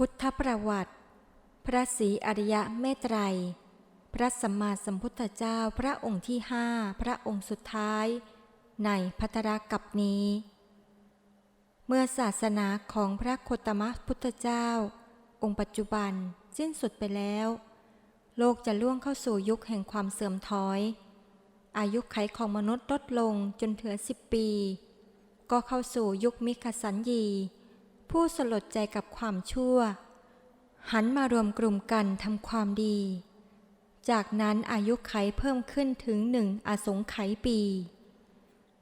พุทธประวัติ พระศรีอริยะเมตไตร พระสัมมาสัมพุทธเจ้าพระองค์ที่ห้าพระองค์สุดท้าย ในพัทรกับนี้ เมื่อศาสนาของพระโคตมะพุทธเจ้า องค์ปัจจุบันสิ้นสุดไปแล้ว โลกจะล่วงเข้าสู่ยุคแห่งความเสื่อมถอย อายุไขของมนุษย์ลดลงจนเหลือสิบปี ก็เข้าสู่ยุคมิคสันยี ผู้สลดใจกับความชั่ว หันมารวมกลุ่มกันทำความดี จากนั้นอายุไขเพิ่มขึ้นถึงหนึ่งอสงไขยปี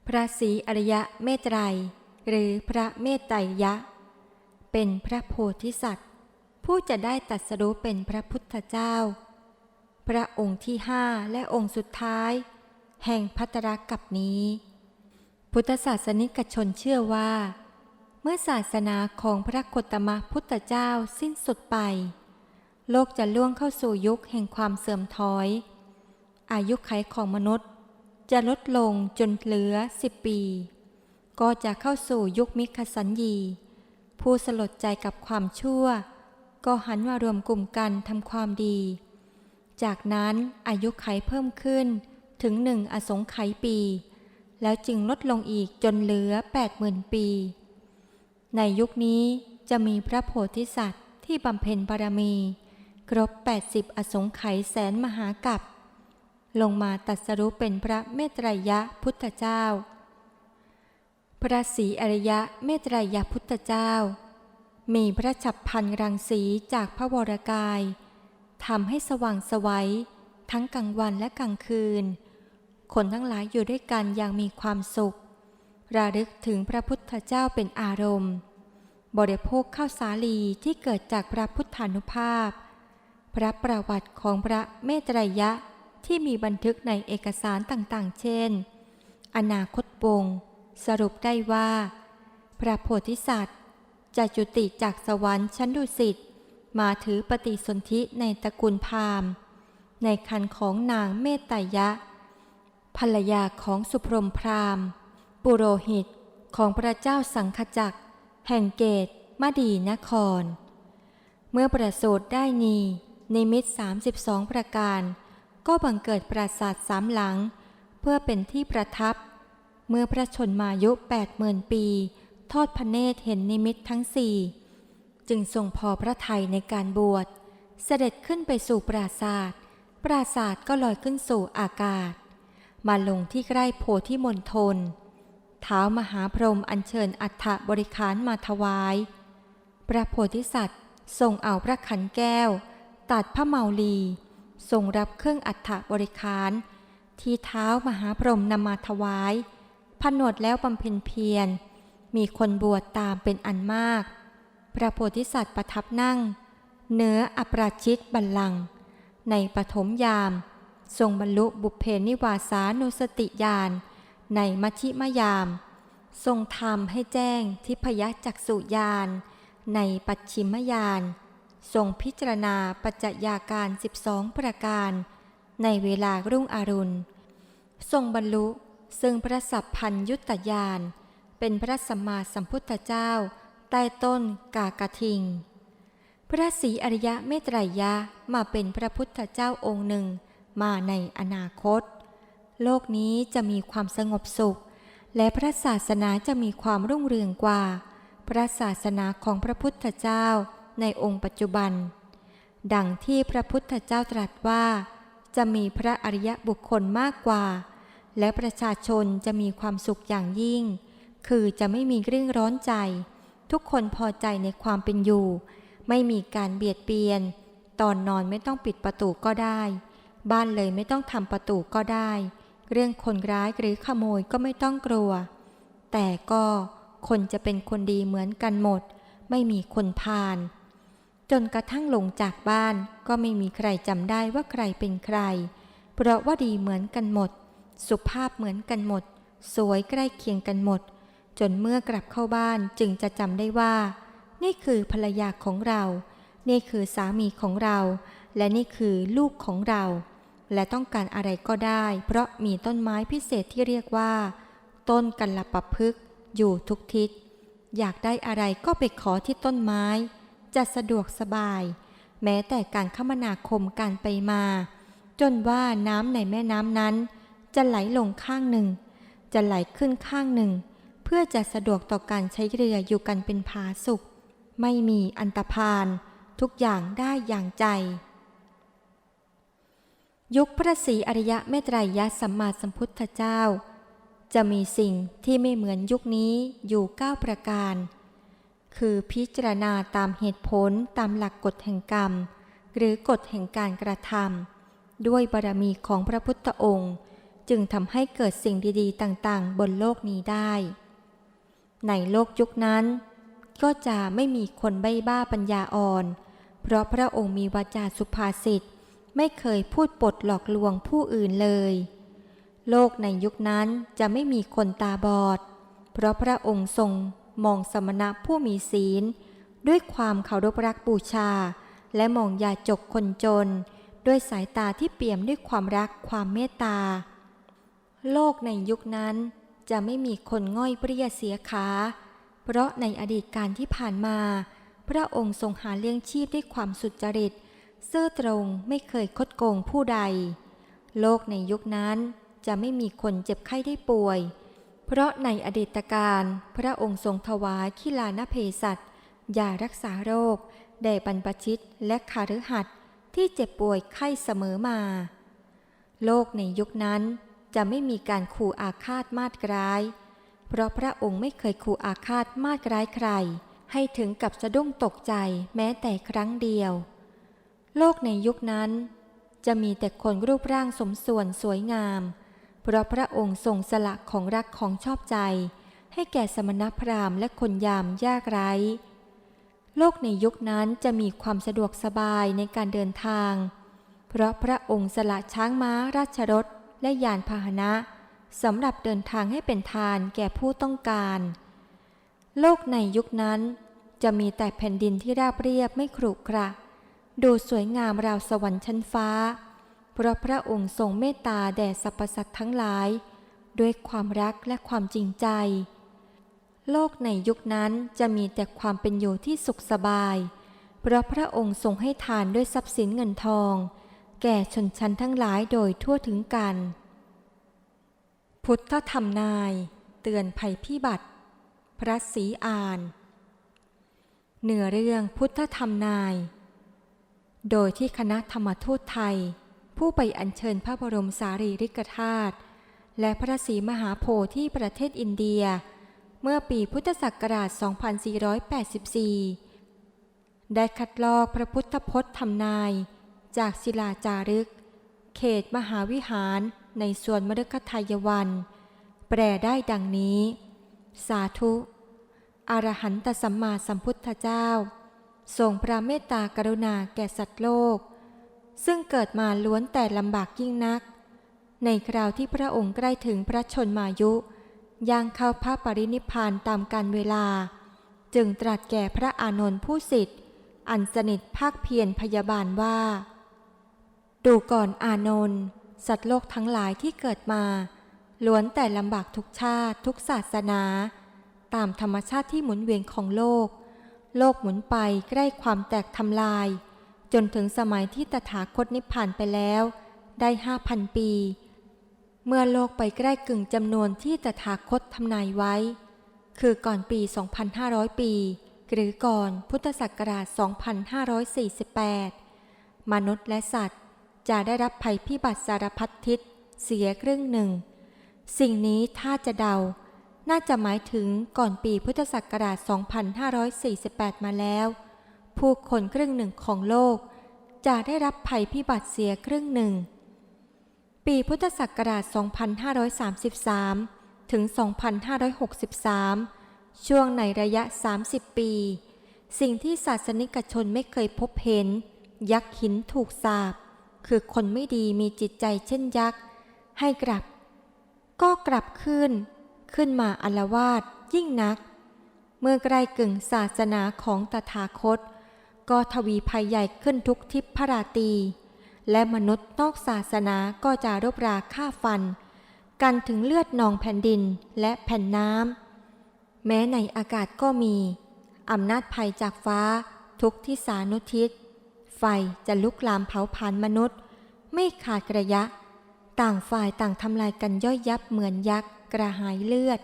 พระศรีอริยะเมตไตรหรือพระเมตไตรยะ เป็นพระโพธิสัตว์ ผู้จะได้ตรัสรู้เป็นพระพุทธเจ้า พระองค์ที่ห้าและองค์สุดท้าย แห่งพัตรกับนี้ พุทธศาสนิกชนเชื่อว่า เมื่อศาสนาของพระโคตมะพุทธเจ้าสิ้นสุดไป โลกจะล่วงเข้าสู่ยุคแห่งความเสื่อมถอย อายุไขของมนุษย์ จะลดลงจนเหลือสิบปี ก็จะเข้าสู่ยุคมิคสันยีผู้สลดใจกับความชั่ว ก็หันมารวมกลุ่มกันทำความดี จากนั้นอายุไขเพิ่มขึ้นถึงหนึ่งอสงไขยปี แล้วจึงลดลงอีกจนเหลือแปดหมื่นปี ในยุคนี้จะมีพระโพธิสัตว์ที่บำเพ็ญบารมี ครบ 80 อสงไขยแสนมหากัปลงมาตรัสรู้เป็นพระเมตไตรยะพุทธเจ้า พระศรีอริยะเมตไตรยพุทธเจ้า มีพระฉับพันรังสีจากพระวรกายทำให้สว่างสวัยทั้งกลางวันและกลางคืน คนทั้งหลายอยู่ด้วยกันอย่างมีความสุข ระลึกถึงพระพุทธเจ้าเป็นอารมณ์ บริโภคข้าวสาลีที่เกิดจากพระพุทธานุภาพ พระประวัติของพระเมตไตรยะที่มีบันทึกในเอกสารต่างๆ เช่น อนาคตวงสรุปได้ว่า พระโพธิสัตว์จะจุติจากสวรรค์ชั้นดุสิตมาถือปฏิสนธิในตระกูลพราหมณ์ ในคันของนางเมตไตรยะภรรยาของสุพรหมพราหมณ์ ปุโรหิตของพระเจ้าสังคจักร แห่งเกตมดีนคร เมื่อประสูติได้นีนิมิต32 ประการ ก็บังเกิดปราสาทสามหลัง เพื่อเป็นที่ประทับ เมื่อพระชนมายุ80,000 ปี ทอดพระเนตรเห็นนิมิตทั้งสี่จึงทรงพอพระทัยในการบวช เสด็จขึ้นไปสู่ปราศาสตร์ปราศาสตร์ก็ลอยขึ้นสู่อากาศ มาลงที่ใกล้โพธิมณฑล เท้ามหาพรหมอัญเชิญอัฐบริคารมาถวาย พระโพธิสัตว์ทรงเอาพระขันแก้ว ตัดพระเมาลี ทรงรับเครื่องอัฐบริคาร ที่เท้ามหาพรหมนำมาถวายผนวดแล้วบำเพ็ญเพียร มีคนบวชตามเป็นอันมาก พระโพธิสัตว์ประทับนั่ง เนื้ออปราชิตบัลลังก์ในปฐมยาม ทรงบรรลุบุพเพนิวาสานุสติญาณ ในมัชชิมยาม ทรงทำให้แจ้งทิพยจักสุญาณในปัจฉิมยานทรงพิจารณาปัจจยาการ 12 ประการ ในเวลารุ่งอรุณ ทรงบรรลุซึ่งพระสัพพัญยุตยานเป็นพระสัมมาสัมพุทธเจ้า ใต้ต้นกากทิง พระศรีอริยะเมตไตรยะมาเป็นพระพุทธเจ้าองค์หนึ่งมาในอนาคต โลกนี้จะมีความสงบสุข และพระศาสนาจะมีความรุ่งเรืองกว่า พระศาสนาของพระพุทธเจ้าในองค์ปัจจุบัน ดังที่พระพุทธเจ้าตรัสว่า จะมีพระอริยบุคคลมากกว่า และประชาชนจะมีความสุขอย่างยิ่ง คือจะไม่มีเรื่องร้อนใจ ทุกคนพอใจในความเป็นอยู่ ไม่มีการเบียดเบียน ตอนนอนไม่ต้องปิดประตูก็ได้ บ้านเลยไม่ต้องทำประตูก็ได้ เรื่องคนร้ายหรือขโมยก็ไม่ต้องกลัว แต่ก็คนจะเป็นคนดีเหมือนกันหมด ไม่มีคนพาลจนกระทั่งลงจากบ้านก็ไม่มีใครจำได้ว่าใครเป็นใคร เพราะว่าดีเหมือนกันหมด สุภาพเหมือนกันหมด สวยใกล้เคียงกันหมด จนเมื่อกลับเข้าบ้านจึงจะจำได้ว่า นี่คือภรรยาของเรา นี่คือสามีของเรา และนี่คือลูกของเรา และต้องการอะไรก็ได้ เพราะมีต้นไม้พิเศษที่เรียกว่า ต้นกัลปะพฤกอยู่ทุกทิศ อยากได้อะไรก็ไปขอที่ต้นไม้ จะสะดวกสบาย แม้แต่การคมนาคมการไปมา จนว่าน้ำในแม่น้ำนั้น จะไหลลงข้างหนึ่ง จะไหลขึ้นข้างหนึ่ง เพื่อจะสะดวกต่อการใช้เรืออยู่กันเป็นผาสุข ไม่มีอันตรพาน ทุกอย่างได้อย่างใจ ยุคพระศรีอริยะเมตไตรยสัมมาสัมพุทธเจ้า จะมีสิ่งที่ไม่เหมือนยุคนี้อยู่ 9 ประการ คือพิจารณาตามเหตุผลตามหลักกฎแห่งกรรม หรือกฎแห่งการกระทำด้วยบารมีของพระพุทธองค์ จึงทำให้เกิดสิ่งดีๆ ต่างๆ บนโลกนี้ได้ ในโลกยุคนั้น ก็จะไม่มีคนใบ้บ้าปัญญาอ่อน เพราะพระองค์มีวาจาสุภาษิต ไม่เคยพูดปดหลอกลวงผู้อื่นเลย โลกในยุคนั้นจะไม่มีคนตาบอด เพราะพระองค์ทรงมองสมณะผู้มีศีล ด้วยความเคารพรักบูชา และมองยาจกคนจน ด้วยสายตาที่เปี่ยมด้วยความรักความเมตตา โลกในยุคนั้นจะไม่มีคนง่อยเปรี้ยเสียขา เพราะในอดีตการที่ผ่านมา พระองค์ทรงหาเลี้ยงชีพด้วยความสุจริต ซื่อตรงไม่เคยคดโกงผู้ใด โลกในยุคนั้นจะไม่มีคนเจ็บไข้ได้ป่วย เพราะในอดีตการพระองค์ทรงถวายขีลานเพสัตยารักษาโรคแด่บรรพชิตและคาฤหัสถ์ที่เจ็บป่วยไข้เสมอมา โลกในยุคนั้นจะไม่มีการขู่อาฆาตมาดร้าย เพราะพระองค์ไม่เคยขู่อาฆาตมาดร้ายใคร ให้ถึงกับสะดุ้งตกใจแม้แต่ครั้งเดียว โลกในยุคนั้น จะมีแต่คนรูปร่างสมส่วนสวยงาม เพราะพระองค์ทรงสละของรักของชอบใจ ให้แก่สมณพราหมณ์และคนยามยากไร้ โลกในยุคนั้นจะมีความสะดวกสบายในการเดินทาง เพราะพระองค์สละช้างม้าราชรถและยานพาหนะสำหรับเดินทางให้เป็นทานแก่ผู้ต้องการ โลกในยุคนั้น จะมีแต่แผ่นดินที่ราบเรียบไม่ขรุขระ ดูสวยงามราวสวรรค์ชั้นฟ้า เพราะพระองค์ทรงเมตตาแด่สรรพสัตว์ทั้งหลาย ด้วยความรักและความจริงใจ โลกในยุคนั้นจะมีแต่ความเป็นอยู่ที่สุขสบาย เพราะพระองค์ทรงให้ทานด้วยทรัพย์สินเงินทอง แก่ชนชั้นทั้งหลายโดยทั่วถึงกัน พุทธธรรมนาย เตือนภัยพิบัติ พระศรีอาน เหนือเรื่องพุทธธรรมนาย โดยที่คณะธรรมทูตไทย ผู้ไปอัญเชิญพระบรมสารีริกธาตุและพระศรีมหาโพธิ์ที่ประเทศอินเดีย เมื่อปีพุทธศักราช 2484 ได้คัดลอกพระพุทธพจน์ทำนาย จากศิลาจารึก เขตมหาวิหารในส่วนมฤคทายวัน แปลได้ดังนี้ สาธุ อรหันตสัมมาสัมพุทธเจ้า ทรงพระเมตตากรุณาแก่สัตว์โลก ซึ่งเกิดมาล้วนแต่ลำบากยิ่งนัก ในคราวที่พระองค์ใกล้ถึงพระชนมายุย่างเข้าพระปรินิพานตามการเวลา จึงตรัสแก่พระอานนท์ผู้สิทธิ์ อันสนิทภาคเพียรพยาบาลว่า ดูก่อนอานนท์สัตว์โลกทั้งหลายที่เกิดมาล้วนแต่ลำบากทุกชาติทุกศาสนา ตามธรรมชาติที่หมุนเวียนของโลก โลกหมุนไปใกล้ความแตกทำลาย จนถึงสมัยที่ตถาคตนิพพานไปแล้ว ได้ห้าพันปี เมื่อโลกไปใกล้กึ่งจำนวนที่ตถาคตทำนายไว้ คือก่อนปี 2,500 ปี หรือก่อนพุทธศักราช 2548 มนุษย์และสัตว์ จะได้รับภัยพิบัติสารพัดทิศเสียครึ่งหนึ่ง สิ่งนี้ถ้าจะเดา น่าจะหมายถึงก่อนปีพุทธศักราช 2548 มาแล้ว ผู้คนครึ่งหนึ่งของโลก จะได้รับภัยพิบัติเสียครึ่งหนึ่ง ปีพุทธศักราช 2533 ถึง 2563 ช่วงในระยะ 30 ปี สิ่งที่ศาสนิกชนไม่เคยพบเห็น ยักษ์หินถูกสาบ คือคนไม่ดีมีจิตใจเช่นยักษ์ ให้กลับ ก็กลับขึ้น ขึ้นมาอลวาดยิ่งนัก เมื่อใกล้กึ่งศาสนาของตถาคต ก็ทวีภัยใหญ่ขึ้นทุกทิพพราตี และมนุษย์นอกศาสนาก็จะรบราฆ่าฟัน กันถึงเลือดนองแผ่นดินและแผ่นน้ำแม้ในอากาศก็มีอำนาจภัยจากฟ้าทุกที่สานุทิศ ไฟจะลุกลามเผาผลาญมนุษย์ ไม่ขาดระยะ ต่างฝ่ายต่างทำลายกันย่อยยับเหมือนยักษ์ กระหายเลือด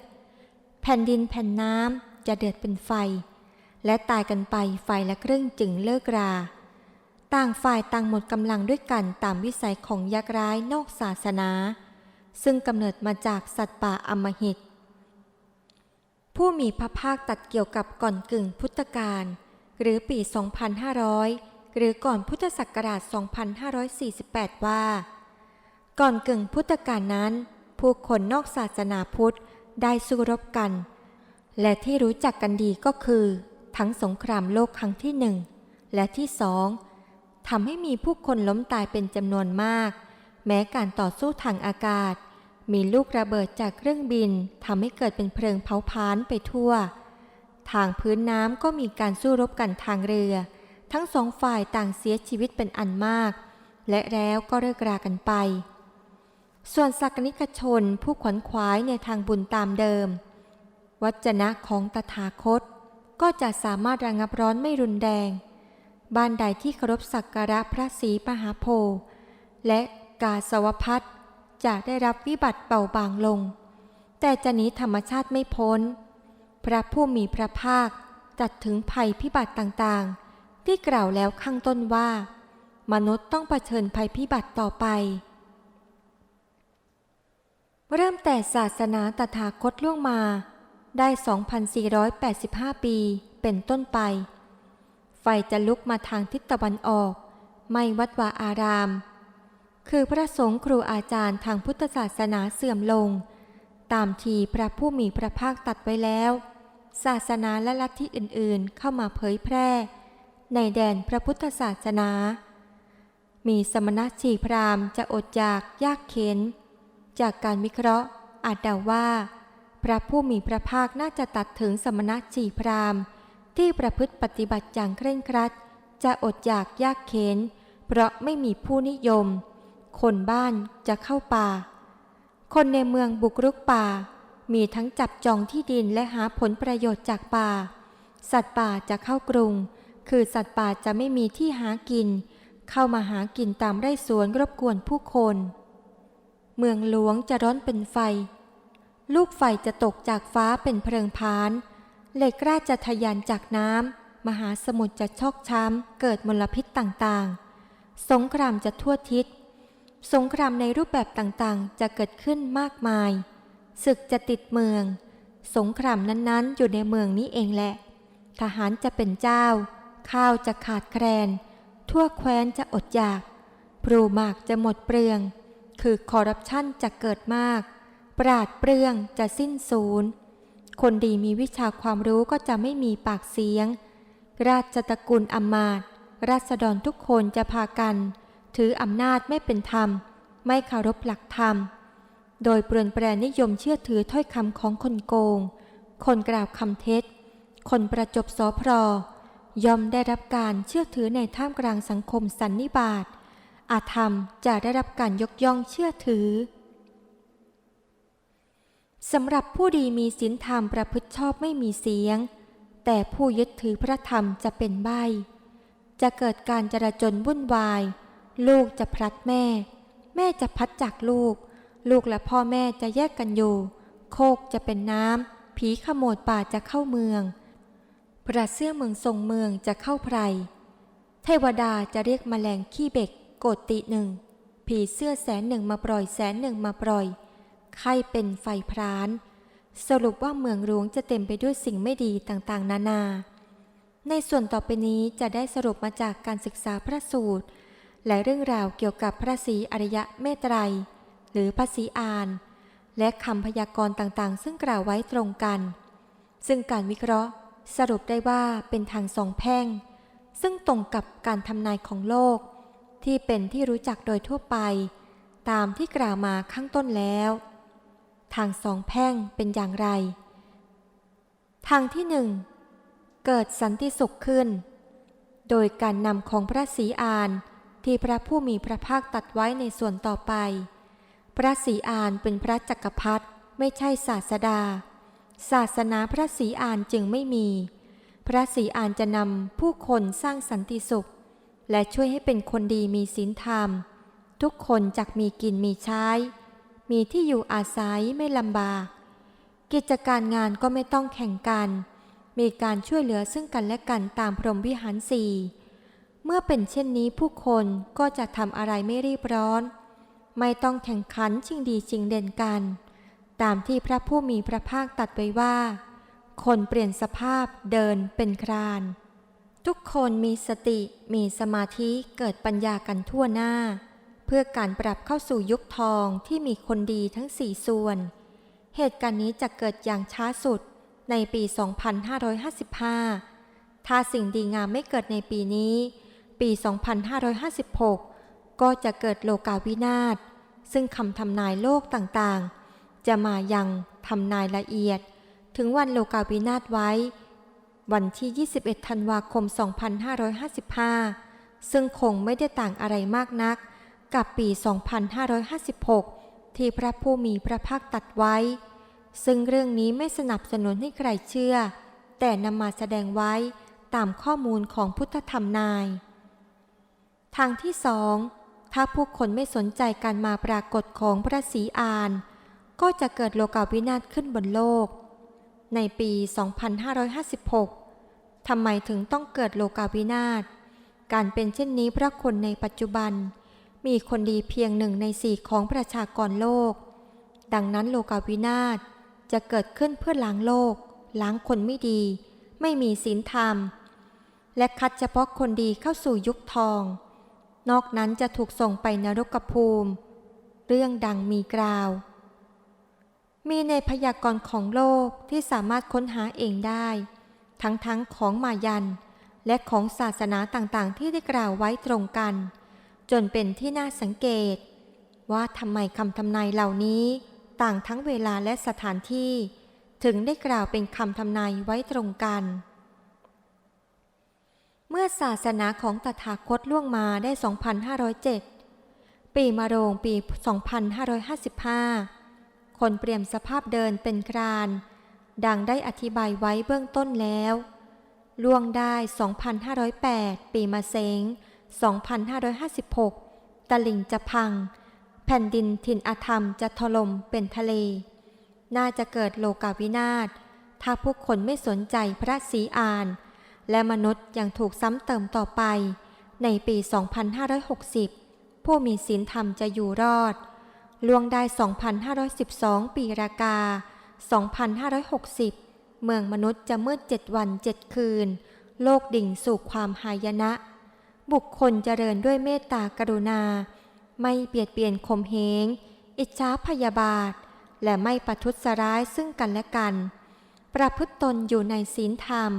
แผ่นดินแผ่นน้ำจะเดือดเป็นไฟ และตายกันไปไฟละครึ่งจึงเลิกรา ต่างฝ่ายต่างหมดกำลังด้วยกันตามวิสัยของยักษ์ร้ายนอกศาสนา ซึ่งกำเนิดมาจากสัตว์ป่าอมหิต ผู้มีพระภาคตัดเกี่ยวกับก่อนกึ่งพุทธกาลหรือปี 2500 หรือก่อนพุทธศักราช 2548 ว่า ก่อนกึ่งพุทธกาลนั้น ผู้คนนอกศาสนาพุทธได้สู้รบกัน และที่รู้จักกันดีก็คือ ทั้งสงครามโลกครั้งที่หนึ่งและที่สองทำให้มีผู้คนล้มตายเป็นจำนวนมาก แม้การต่อสู้ทางอากาศ มีลูกระเบิดจากเครื่องบินทำให้เกิดเป็นเพลิงเผาพานไปทั่ว ทางพื้นน้ำก็มีการสู้รบกันทางเรือ ทั้งสองฝ่ายต่างเสียชีวิตเป็นอันมาก และแล้วก็เลิกรากันไป ส่วนสักนิกชนผู้ขวนขวายในทางบุญตามเดิม วัจนะของตถาคต ก็จะสามารถระงับร้อนไม่รุนแรง บ้านใดที่เคารพสักการะพระศรีมหาโพธิ์และกาสวพัฒจะได้รับวิบัติเบาบางลง แต่จะหนีธรรมชาติไม่พ้น พระผู้มีพระภาคตัดถึงภัยพิบัติต่างๆ ที่กล่าวแล้วข้างต้นว่า มนุษย์ต้องเผชิญภัยพิบัติต่อไป เริ่มแต่ศาสนาตถาคตล่วงมา ได้ 2,485 ปีเป็นต้นไป ไฟจะลุกมาทางทิศตะวันออก ไม่วัดวาอาราม คือพระสงฆ์ครูอาจารย์ทางพุทธศาสนาเสื่อมลง ตามทีพระผู้มีพระภาคตัดไว้แล้ว ศาสนาและลัทธิอื่นๆเข้ามาเผยแพร่ ในแดนพระพุทธศาสนา มีสมณชีพราหมณ์จะอดอยากยากเข็น จากการวิเคราะห์ อาจเดาว่า พระผู้มีพระภาคน่าจะตัดถึงสมณชีพราหมณ์ ที่ประพฤติปฏิบัติอย่างเคร่งครัด จะอดอยากยากเข็นเพราะไม่มีผู้นิยม คนบ้านจะเข้าป่า คนในเมืองบุกรุกป่า มีทั้งจับจองที่ดินและหาผลประโยชน์จากป่า สัตว์ป่าจะเข้ากรุง คือสัตว์ป่าจะไม่มีที่หากิน เข้ามาหากินตามไร่สวนรบกวนผู้คน เมืองหลวงจะร้อนเป็นไฟ ลูกไฟจะตกจากฟ้าเป็นเพลิงพานเหล็กราจะทะยานจากน้ำมหาสมุทรจะชอกช้ำเกิดมลพิษต่างๆ สงครามจะทั่วทิศ สงครามในรูปแบบต่างๆ จะเกิดขึ้นมากมาย ศึกจะติดเมือง สงครามนั้นๆ อยู่ในเมืองนี้เองแหละ ทหารจะเป็นเจ้า ข้าวจะขาดแคลน ทั่วแคว้นจะอดอยาก ปลูหมากจะหมดเปลือง คือคอร์รัปชันจะเกิดมาก ปราดเปรื่อง จะสิ้นสูญคนดีมีวิชาความรู้ก็จะไม่มีปากเสียง ราชตระกูลอำมาตราษฎรทุกคนจะพากัน ถืออำนาจไม่เป็นธรรม ไม่เคารพหลักธรรม โดยเปลี่ยนแปลนิยมเชื่อถือถ้อยคำของคนโกง คนกล่าวคำเท็จ คนประจบสอพรย่อมได้รับการเชื่อถือในท่ามกลางสังคมสันนิบาต อาธรรมจะได้รับการยกย่องเชื่อถือสำหรับผู้ดีมีศีลธรรมประพฤติชอบไม่มีเสียง แต่ผู้ยึดถือพระธรรมจะเป็นใบจะเกิดการจราจนวุ่นวาย ลูกจะพลัดแม่ แม่จะพัดจากลูก ลูกและพ่อแม่จะแยกกันอยู่ โคกจะเป็นน้ำผีขโมดป่าจะเข้าเมืองพระเสื้อเมืองทรงเมืองจะเข้าไพรเทวดาจะเรียกมแมลงขี้เบก โกดติหนึ่ง ผีเสื้อแสนหนึ่งมาปล่อยแสนหนึ่งมาปล่อย ไข้เป็นไฟพราน สรุปว่าเมืองหลวงจะเต็มไปด้วยสิ่งไม่ดีต่างๆ นานา ในส่วนต่อไปนี้จะได้สรุปมาจากการศึกษาพระสูตร และเรื่องราวเกี่ยวกับพระศรีอริยะเมตไตรยหรือพระศรีอาน และคำพยากรณ์ต่างๆ ซึ่งกล่าวไว้ตรงกัน ซึ่งการวิเคราะห์สรุปได้ว่าเป็นทางสองแพ่ง ซึ่งตรงกับการทำนายของโลก ที่เป็นที่รู้จักโดยทั่วไป ตามที่กล่าวมาข้างต้นแล้ว ทางสองแพ่งเป็นอย่างไร ทางที่หนึ่งเกิดสันติสุขขึ้น โดยการนำของพระศรีอานที่พระผู้มีพระภาคตัดไว้ในส่วนต่อไป พระศรีอานเป็นพระจักรพรรดิไม่ใช่ศาสดา ศาสนาพระศรีอานจึงไม่มี พระศรีอานจะนำผู้คนสร้างสันติสุข และช่วยให้เป็นคนดีมีศีลธรรม ทุกคนจักมีกินมีใช้ มีที่อยู่อาศัยไม่ลำบาก กิจการงานก็ไม่ต้องแข่งกัน มีการช่วยเหลือซึ่งกันและกันตามพรหมวิหารสี่เมื่อเป็นเช่นนี้ผู้คนก็จะทำอะไรไม่รีบร้อน ไม่ต้องแข่งขันชิงดีชิงเด่นกัน ตามที่พระผู้มีพระภาคตรัดไว้ว่า คนเปลี่ยนสภาพเดินเป็นคราน ทุกคนมีสติมีสมาธิเกิดปัญญากันทั่วหน้า เพื่อการปรับเข้าสู่ยุคทองที่มีคนดีทั้งสี่ส่วน เหตุการณ์นี้จะเกิดอย่างช้าสุดในปี 2555 ถ้าสิ่งดีงามไม่เกิดในปีนี้ ปี 2556 ก็จะเกิดโลกาวินาศ ซึ่งคำทำนายโลกต่างๆ จะมายังทำนายละเอียด ถึงวันโลกาวินาศไว้ วันที่ 21 ธันวาคม 2555 ซึ่งคงไม่ได้ต่างอะไรมากนัก กับปี 2556 ที่พระผู้มีพระภาคตัดไว้ ซึ่งเรื่องนี้ไม่สนับสนุนให้ใครเชื่อ แต่นำมาแสดงไว้ตามข้อมูลของพุทธธรรมนาย ทางที่สองถ้าผู้คนไม่สนใจการมาปรากฏของพระศรีอาน ก็จะเกิดโลกาวินาศขึ้นบนโลก ในปี 2556 ทำไมถึงต้องเกิดโลกาวินาศ การเป็นเช่นนี้เพราะคนในปัจจุบัน มีคนดีเพียงหนึ่งในสี่ของประชากรโลก ดังนั้นโลกาวินาศจะเกิดขึ้นเพื่อล้างโลก ล้างคนไม่ดี ไม่มีศีลธรรม และคัดเฉพาะคนดีเข้าสู่ยุคทอง นอกนั้นจะถูกส่งไปนรกภูมิ เรื่องดังมีกล่าว มีในพยากรณ์ของโลกที่สามารถค้นหาเองได้ ทั้งทั้งของมายัน และของศาสนาต่างๆ ที่ได้กล่าวไว้ตรงกัน จนเป็นที่น่าสังเกต ว่าทำไมคำทำนายเหล่านี้ ต่างทั้งเวลาและสถานที่ ถึงได้กล่าวเป็นคำทำนายไว้ตรงกัน เมื่อศาสนาของตถาคตล่วงมาได้ 2,507 ปีมะโรงปี 2,555 คนเปลี่ยนสภาพเดินเป็นคราน ดังได้อธิบายไว้เบื้องต้นแล้ว ล่วงได้ 2,508 ปีมะเสง2,556 ตลิ่งจะพัง แผ่นดินถิ่นอาธรรมจะถล่มเป็นทะเล น่าจะเกิดโลกาวินาศ ถ้าผู้คนไม่สนใจพระศรีอาน และมนุษย์ยังถูกซ้ำเติมต่อไป ในปี 2560 ผู้มีศีลธรรมจะอยู่รอด ล่วงได้ 2,512 ปีรากา 2,560 เมืองมนุษย์จะมืดเจ็ดวันเจ็ดคืน โลกดิ่งสู่ความหายนะ บุคคลเจริญด้วยเมตตากรุณา ไม่เบียดเบียนข่มเหง อิจฉาพยาบาท และไม่ประทุษร้ายซึ่งกันและกัน ประพฤตตนอยู่ในศีลธรรม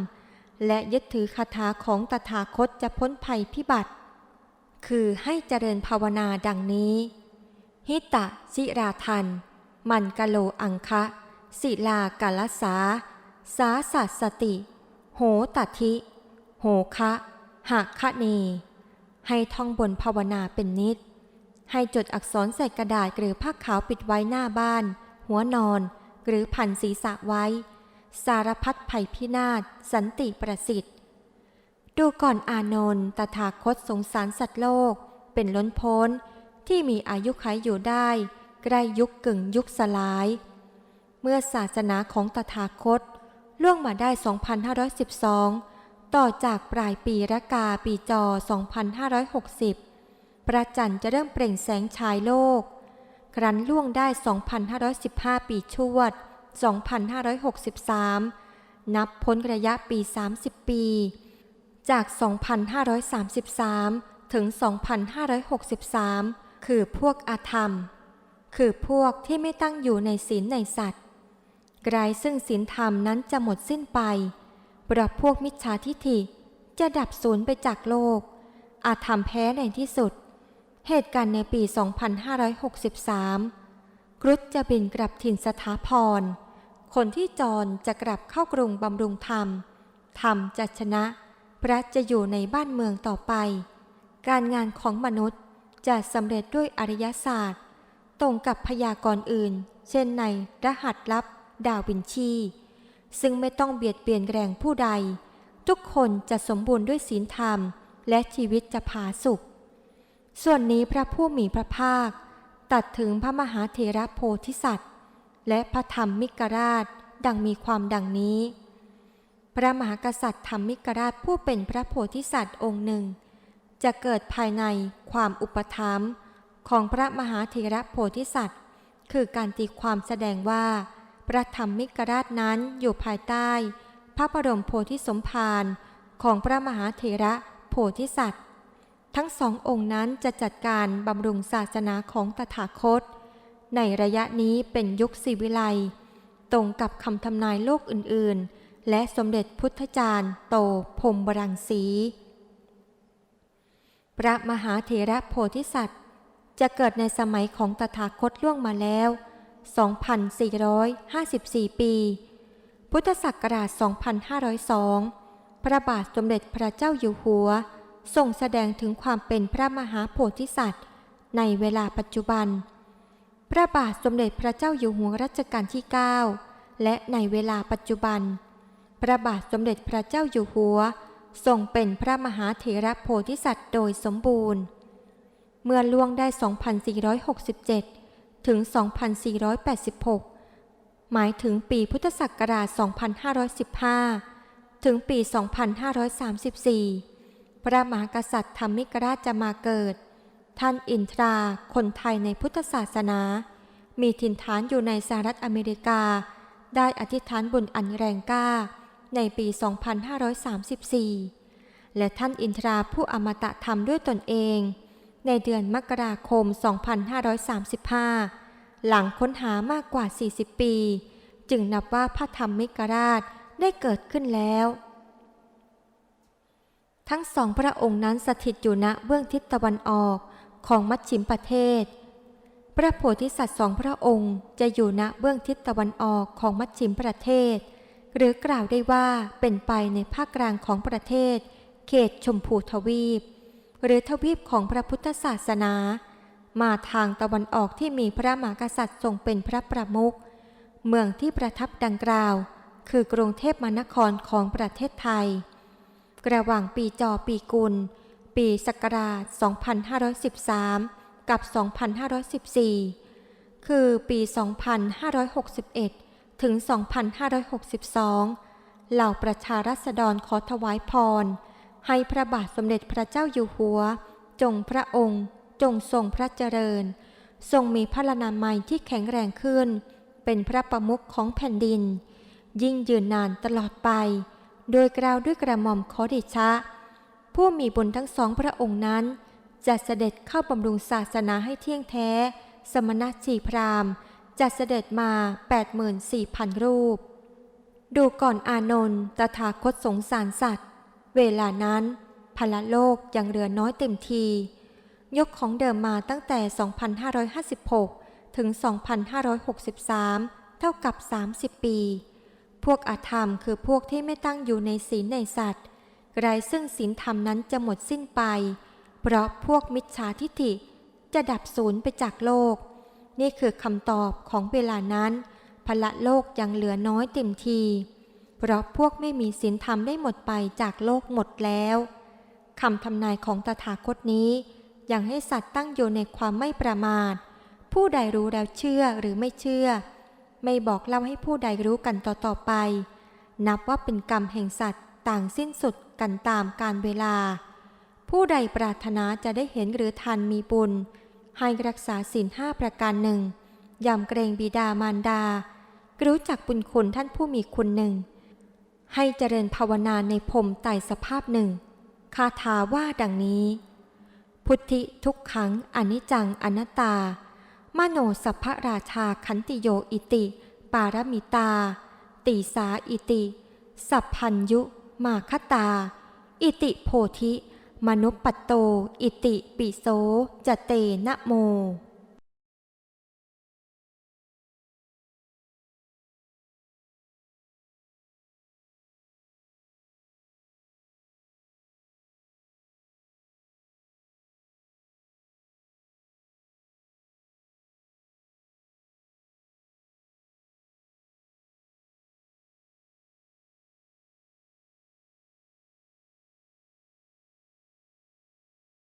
และยึดถือคาถาของตถาคตจะพ้นภัยพิบัติ คือให้เจริญภาวนาดังนี้ หิตะจิราทัน มันกะโลอังคะ ศิลากาลสา สาสัสสติ โหตัทิ โหคะหักคะเน ให้ท่องบนภาวนาเป็นนิด ให้จดอักษรใส่กระดาษหรือผ้าขาวปิดไว้หน้าบ้าน หัวนอน หรือพันศีรษะไว้ สารพัดภัยพินาศ สันติประสิทธิ์ ดูก่อนอานนท์ตถาคตสงสารสัตว์โลก เป็นล้นพ้น ที่มีอายุขัยอยู่ได้ ใกล้ยุคกึ่งยุคสลาย เมื่อศาสนาของตถาคต ล่วงมาได้ 2,512 ต่อจากปลายปีรากาปีจอ 2,560 พระจันทร์จะเริ่มเปล่งแสงฉายโลก ครั้นล่วงได้ 2,515 ปีชวด 2,563 นับพ้นระยะปี 30 ปี จาก 2,533 ถึง 2,563 คือพวกอาธรรม คือพวกที่ไม่ตั้งอยู่ในศีลในสัตว์ไกลซึ่งศีลธรรมนั้นจะหมดสิ้นไปปรับพวกมิจฉาทิฐิจะดับสูญไปจากโลก อาธรรมแพ้ในที่สุด เหตุการณ์ในปี 2563กรุฑจะบินกลับถิ่นสถาพร คนที่จรจะกลับเข้ากรุงบำรุงธรรม ธรรมจะชนะ พระจะอยู่ในบ้านเมืองต่อไป การงานของมนุษย์ จะสำเร็จด้วยอริยศาสตร์ ตรงกับพยากรณ์อื่น เช่นในรหัสลับ ดาวินชี ซึ่งไม่ต้องเบียดเบียนแรงผู้ใด ทุกคนจะสมบูรณ์ด้วยศีลธรรม และชีวิตจะผาสุข ส่วนนี้พระผู้มีพระภาค ตัดถึงพระมหาเถระโพธิสัตว์ และพระธรรมมิกราชดังมีความดังนี้ พระมหากษัตริย์ธรรมมิกราชผู้เป็นพระโพธิสัตว์องค์หนึ่ง จะเกิดภายในความอุปถัมของพระมหาเถระโพธิสัตว์ คือการตีความแสดงว่า พระธรรมมิกราชนั้นอยู่ภายใต้ พระบรมโพธิสมภารของพระมหาเถระโพธิสัตว์ ทั้งสององค์นั้นจะจัดการบำรุงศาสนาของตถาคต ในระยะนี้เป็นยุคศิวิไลตรงกับคำทำนายโลกอื่น ๆ และสมเด็จพุทธจารย์โตพรมบรังสี พระมหาเถระโพธิสัตว์ จะเกิดในสมัยของตถาคตล่วงมาแล้ว 2,454 ปี พุทธศักราช 2502 พระบาทสมเด็จพระเจ้าอยู่หัวทรงแสดงถึงความเป็นพระมหาโพธิสัตว์ ในเวลาปัจจุบัน พระบาทสมเด็จพระเจ้าอยู่หัวรัชกาลที่ 9 และในเวลาปัจจุบัน พระบาทสมเด็จพระเจ้าอยู่หัว ทรงเป็นพระมหาเถระโพธิสัตว์โดยสมบูรณ์ เมื่อล่วงได้ 2,467 ถึง 2,486 หมายถึงปีพุทธศักราช 2515 ถึงปี 2534 พระมหากษัตริย์ธรรมิกราชจะมาเกิด ท่านอินทรา คนไทยในพุทธศาสนา มีถิ่นฐานอยู่ในสหรัฐอเมริกา ได้อธิษฐานบุญอันแรงกล้า ในปี 2534 และท่านอินทราผู้อมตะธรรมด้วยตนเอง ในเดือนมกราคม 2535 หลังค้นหามากกว่า 40 ปี จึงนับว่าพระธรรมมิกราชได้เกิดขึ้นแล้ว ทั้งสองพระองค์นั้นสถิตอยู่ณเบื้องทิศตะวันออกของมัชชิมประเทศ พระโพธิสัตว์สองพระองค์จะอยู่ณเบื้องทิศตะวันออกของมัชชิมประเทศ หรือกล่าวได้ว่าเป็นไปในภาคกลางของประเทศ เขตชมพูทวีป หรือทวีปของพระพุทธศาสนา มาทางตะวันออกที่มีพระมหากษัตริย์ทรงเป็นพระประมุขเมืองที่ประทับดังกล่าว คือกรุงเทพมหานครของประเทศไทย ระหว่างปีจอปีกุล ปีศักราช 2513 กับ 2514 คือปี 2561 ถึง 2562 เหล่าประชารัษฎรขอถวายพร ให้พระบาทสมเด็จพระเจ้าอยู่หัว จงพระองค์ จงทรงพระเจริญ ทรงมีพระนามัยที่แข็งแรงขึ้น เป็นพระประมุขของแผ่นดิน ยิ่งยืนนานตลอดไป โดยกล่าวด้วยกระหม่อมขอเดชะ ผู้มีบุญทั้งสองพระองค์นั้น จะเสด็จเข้าบำรุงศาสนาให้เที่ยงแท้ สมณชีพราหมณ์ จะเสด็จมา 84,000 รูป ดูก่อนอานนท์ตถาคตสงสารสัตว์ เวลานั้นพลโลกยังเหลือน้อยเต็มที ยกของเดิมมาตั้งแต่ 2,556 ถึง 2,563 เท่ากับ 30 ปี พวกอาธรรมคือพวกที่ไม่ตั้งอยู่ในศีลในสัตว์ไรซึ่งศีลธรรมนั้นจะหมดสิ้นไป เพราะพวกมิจฉาทิฐิจะดับสูญไปจากโลก นี่คือคำตอบของเวลานั้นพละโลกยังเหลือน้อยเต็มที เพราะพวกไม่มีศีลธรรมได้หมดไปจากโลกหมดแล้วคำทำนายของตถาคตนี้ยังให้สัตว์ตั้งอยู่ในความไม่ประมาท ผู้ใดรู้แล้วเชื่อหรือไม่เชื่อ ไม่บอกเล่าให้ผู้ใดรู้กันต่อๆไป นับว่าเป็นกรรมแห่งสัตว์ต่างสิ้นสุดกันตามการเวลา ผู้ใดปรารถนาจะได้เห็นหรือทันมีบุญ ให้รักษาศีลห้าประการหนึ่งยำเกรงบิดามารดา รู้จักบุญคุณท่านผู้มีคุณหนึ่ง ให้เจริญภาวนาในพรมไต่สภาพหนึ่ง คาถาว่าดังนี้ พุทธิทุกขังอนิจจังอนัตตา มโนสัพพราชาขันติโยอิติ ปารมิตา ติสาอิติ สัพพัญยุ มาคตา อิติโพธิ มนุปปโต อิติปิโสจเตนะโม